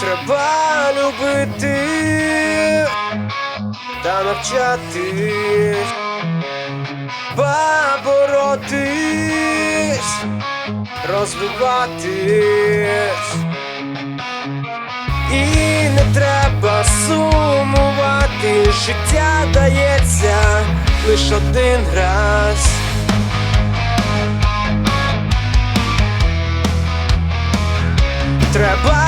Треба любити та навчатись, поборотись, розвиватись. І не треба сумувати, життя дається лиш один раз. Треба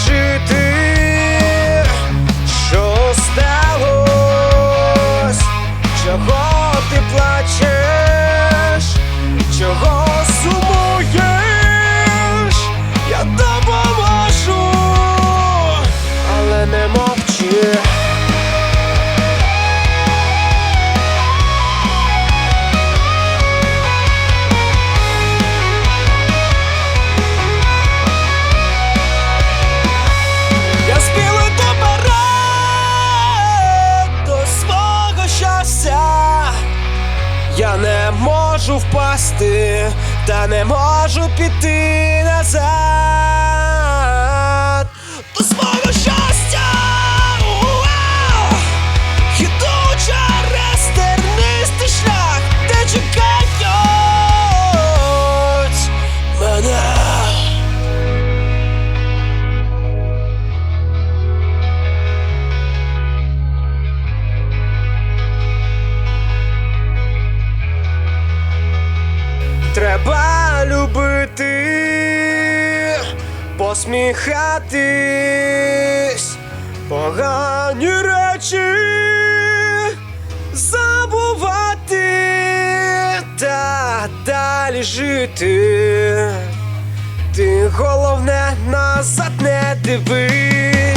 Розкажи Я не можу впасти, та не можу піти назад любити, посміхатись, погані речі забувати та далі жити. Ти головне назад не дивись.